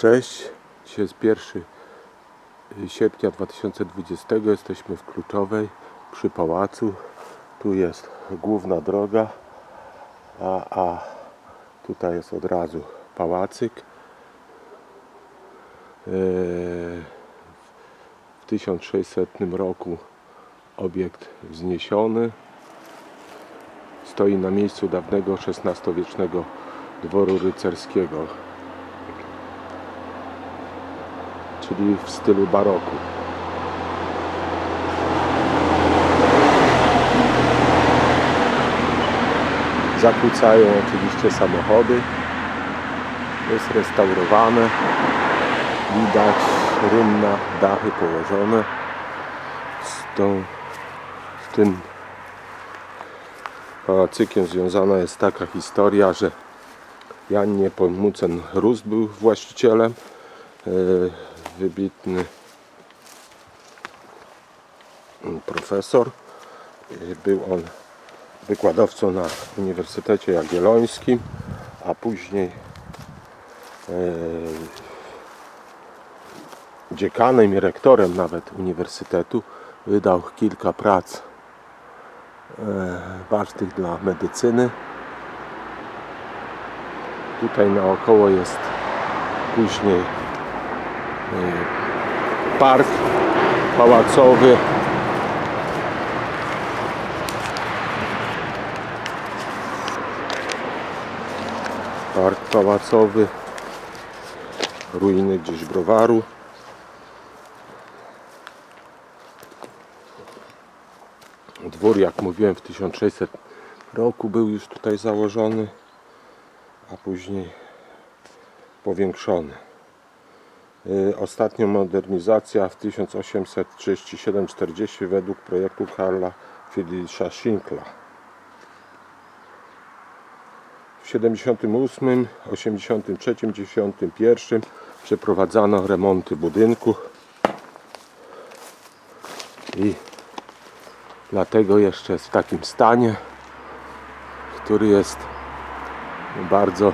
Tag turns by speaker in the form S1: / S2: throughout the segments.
S1: Cześć, dzisiaj jest 1 sierpnia 2020. Jesteśmy w Kluczowej przy pałacu. Tu jest główna droga, a, a tutaj jest od razu pałacyk. Eee, W 1600 roku obiekt wzniesiony. Stoi na miejscu dawnego XVI-wiecznego dworu rycerskiego. Czyli w stylu baroku. Zakłócają oczywiście samochody. Jest restaurowane. Widać rynna, dachy położone. Z, tą, z tym pałacykiem związana jest taka historia, że Jan Niepomucen Rus był właścicielem. Wybitny profesor. Był on wykładowcą na Uniwersytecie Jagiellońskim, a później e, dziekanem i rektorem nawet uniwersytetu. Wydał kilka prac e, ważnych dla medycyny. Tutaj naokoło jest później park pałacowy. Park pałacowy. Ruiny gdzieś browaru. Dwór, jak mówiłem, w 1600 roku był już tutaj założony, a później powiększony. Y, Ostatnia modernizacja w 1837-40 według projektu Karla Friedricha Schinkla. W 78, 83, 91 przeprowadzano remonty budynku i dlatego jeszcze jest w takim stanie, który jest bardzo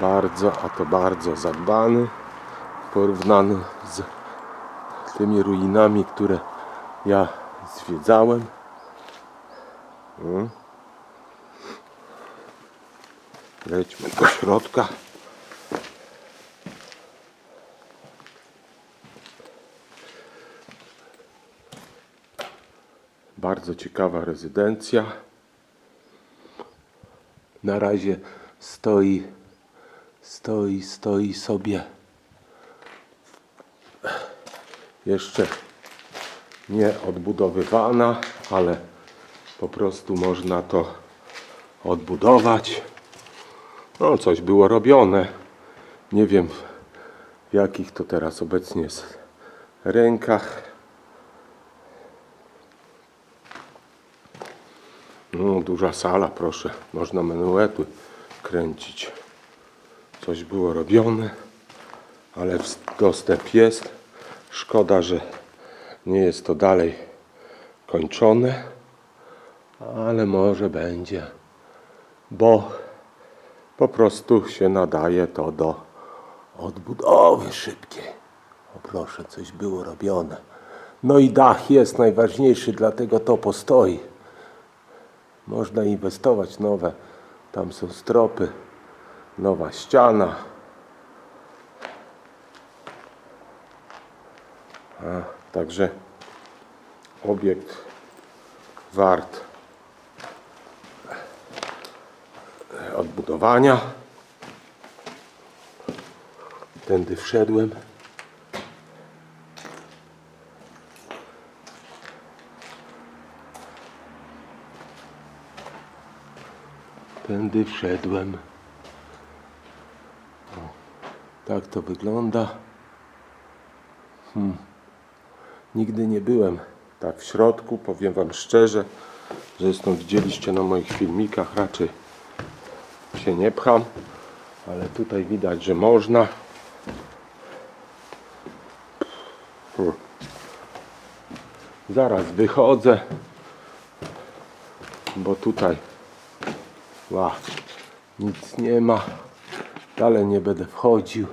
S1: bardzo, a to bardzo zadbany porównany z tymi ruinami, które ja zwiedzałem. Mm. Lejdźmy do środka. Bardzo ciekawa rezydencja. Na razie stoi stoi, stoi sobie jeszcze nie odbudowywana, ale po prostu można to odbudować. No, coś było robione. Nie wiem w jakich to teraz obecnie jest rękach. No, duża sala, proszę. Można menuety kręcić coś było robione, ale dostęp jest. Szkoda, że nie jest to dalej kończone, ale może będzie, bo po prostu się nadaje to do odbudowy szybkiej. O proszę, coś było robione. No i dach jest najważniejszy, dlatego to postoi. Można inwestować nowe. Tam są stropy nowa ściana. Także obiekt wart odbudowania. Tędy wszedłem. Tędy wszedłem. Tak to wygląda. Hmm. Nigdy nie byłem tak w środku. Powiem Wam szczerze, zresztą widzieliście na moich filmikach. Raczej się nie pcham, ale tutaj widać, że można. Zaraz wychodzę, bo tutaj ła, nic nie ma. Dalej nie będę wchodził.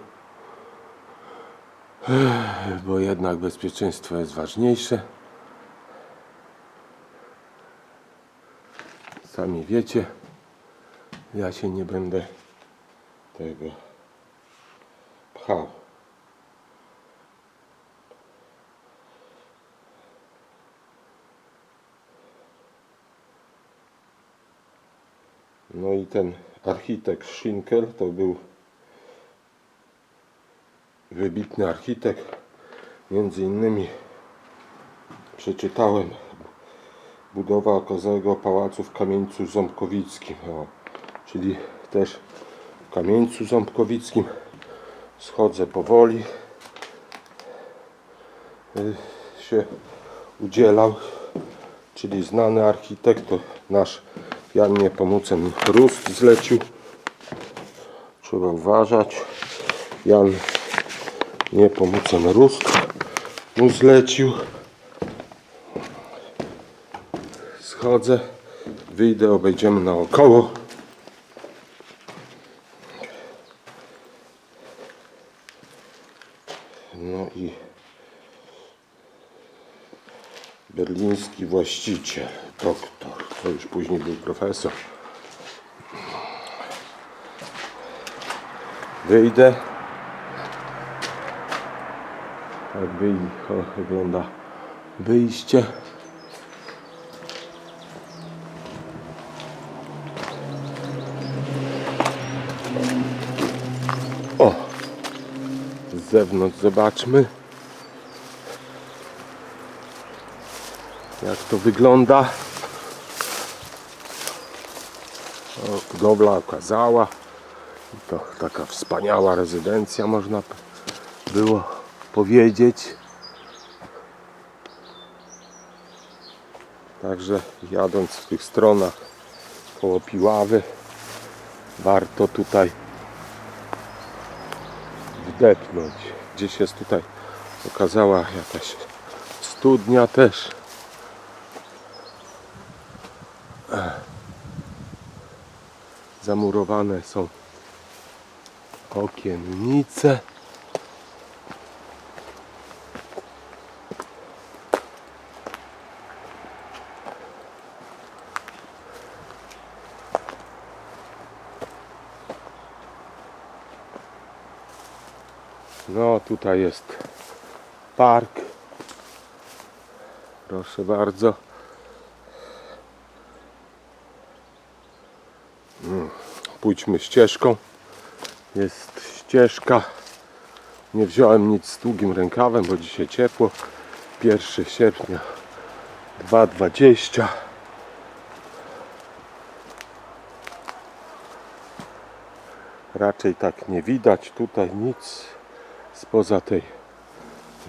S1: Bo jednak bezpieczeństwo jest ważniejsze. Sami wiecie, ja się nie będę tego pchał. No i ten architekt Schinkel to był wybitny architekt. Między innymi przeczytałem budowa okazałego pałacu w Kamieńcu Ząbkowickim. O, czyli też w Kamieńcu Ząbkowickim schodzę powoli. Y, się udzielał, czyli znany architekt, nasz Jan Niepomucen Rust zlecił. Trzeba uważać. Jan Niepomucen Rust mu zlecił. Schodzę, wyjdę, obejdziemy naokoło. No i berliński właściciel, doktor, to już później był profesor. Wyjdę. Tak o, wygląda wyjście. O! Z zewnątrz zobaczmy. Jak to wygląda. O, budowla okazała. To taka wspaniała rezydencja można było powiedzieć. Także jadąc w tych stronach koło Piławy warto tutaj wdepnąć. Gdzieś jest tutaj okazała jakaś studnia też. Zamurowane są okiennice. No tutaj jest park. Proszę bardzo. Mm, Pójdźmy ścieżką. Jest ścieżka. Nie wziąłem nic z długim rękawem, bo dzisiaj ciepło. 1 sierpnia 2.20. Raczej tak nie widać tutaj nic spoza tej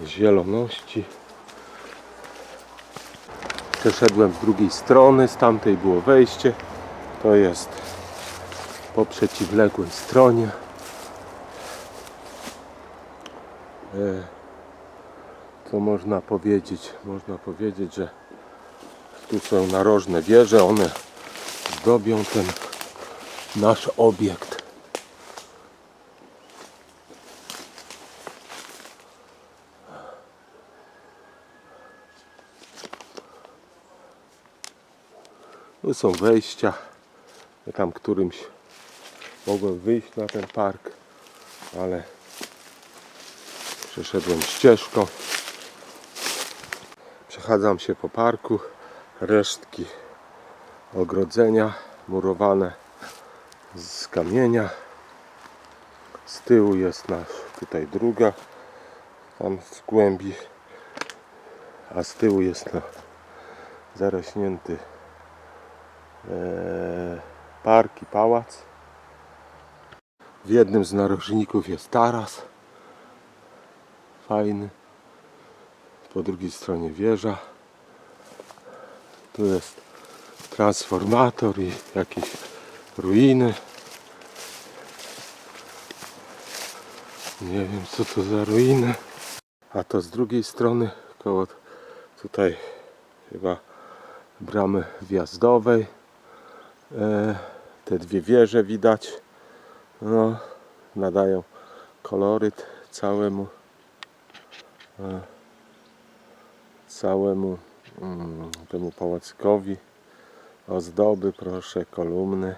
S1: zieloności. Przeszedłem z drugiej strony, z tamtej było wejście. To jest po przeciwległej stronie. E, Co można powiedzieć? Można powiedzieć, że tu są narożne wieże, one zdobią ten nasz obiekt. Są wejścia. Tam którymś mogłem wyjść na ten park, ale przeszedłem ścieżką. Przechadzam się po parku. Resztki ogrodzenia murowane z kamienia. Z tyłu jest nasz tutaj druga, tam w głębi, a z tyłu jest no, zarośnięty park i pałac. W jednym z narożników jest taras. Fajny. Po drugiej stronie wieża. Tu jest transformator i jakieś ruiny. Nie wiem co to za ruiny. A to z drugiej strony koło tutaj chyba bramy wjazdowej. E, te dwie wieże widać. No, nadają koloryt całemu e, całemu mm, temu pałacykowi ozdoby, proszę, kolumny.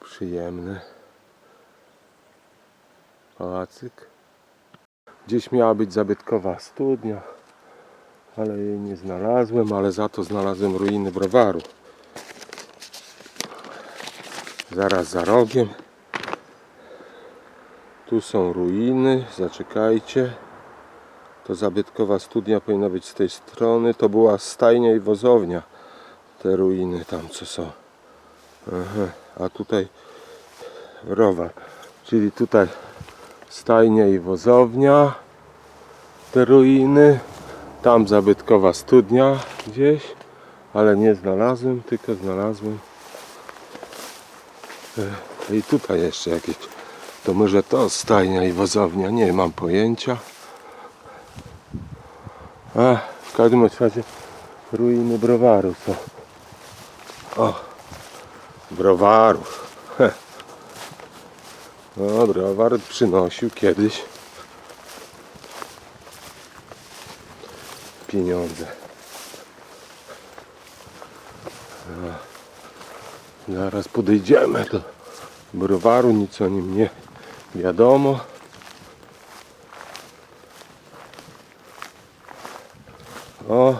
S1: Przyjemny pałacyk. Gdzieś miała być zabytkowa studnia, ale jej nie znalazłem, ale za to znalazłem ruiny browaru. Zaraz za rogiem. Tu są ruiny, zaczekajcie. To zabytkowa studnia powinna być z tej strony. To była stajnia i wozownia. Te ruiny tam co są. Aha. A tutaj browar. Czyli tutaj stajnia i wozownia. Te ruiny. Tam zabytkowa studnia gdzieś. Ale nie znalazłem, tylko znalazłem. E, I tutaj jeszcze jakieś. To może to stajnia i wozownia. Nie mam pojęcia. A, w każdym razie ruiny browaru są. O, browarów. Heh. No, browar przynosił kiedyś pieniądze. No. Zaraz podejdziemy do browaru, nic o nim nie wiadomo. O,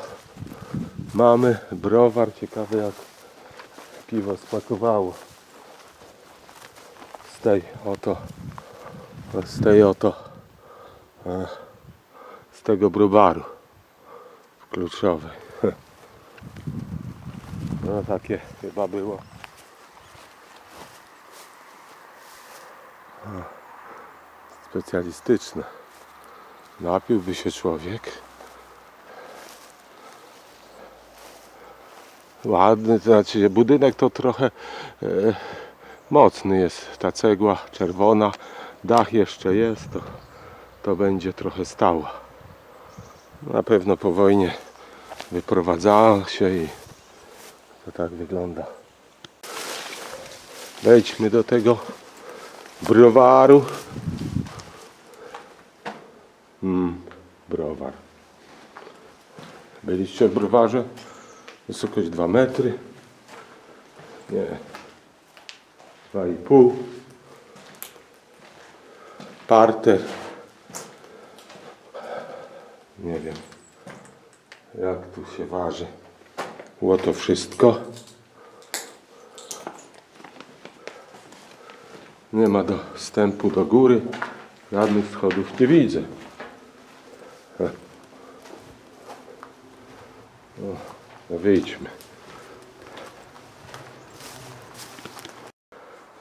S1: mamy browar, ciekawe jak piwo smakowało. Z tej oto, z tej oto, e, z tego browaru kluczowej. No takie chyba było. Specjalistyczne. Napiłby się człowiek. Ładny, to znaczy budynek to trochę e, mocny jest. Ta cegła czerwona, dach jeszcze jest, to, to będzie trochę stało. Na pewno po wojnie wyprowadzała się i to tak wygląda. Wejdźmy do tego browaru. Mm, browar. Byliście w browarze? Wysokość 2 metry. Nie. 2,5. Parter. Nie wiem. Jak tu się waży. Było to wszystko. Nie ma dostępu do góry. Żadnych schodów nie widzę. Heh. O, no wyjdźmy.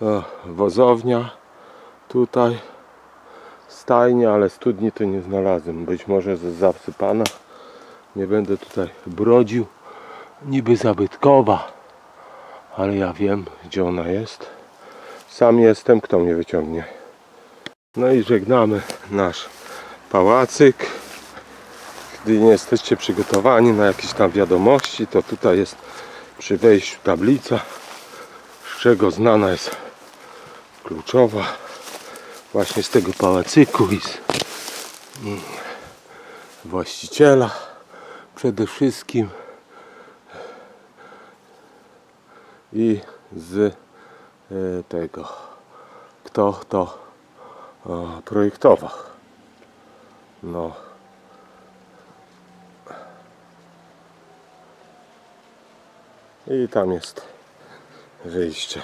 S1: O, wozownia tutaj stajnia, ale studni to nie znalazłem. Być może jest zasypana. Nie będę tutaj brodził. Niby zabytkowa, ale ja wiem, gdzie ona jest. Sam jestem, kto mnie wyciągnie. No i żegnamy nasz pałacyk. Gdy nie jesteście przygotowani na jakieś tam wiadomości, to tutaj jest przy wejściu tablica, z czego znana jest kluczowa właśnie z tego pałacyku i z mm, właściciela przede wszystkim. I z e, tego. Kto to o, projektował. No. I tam jest wyjście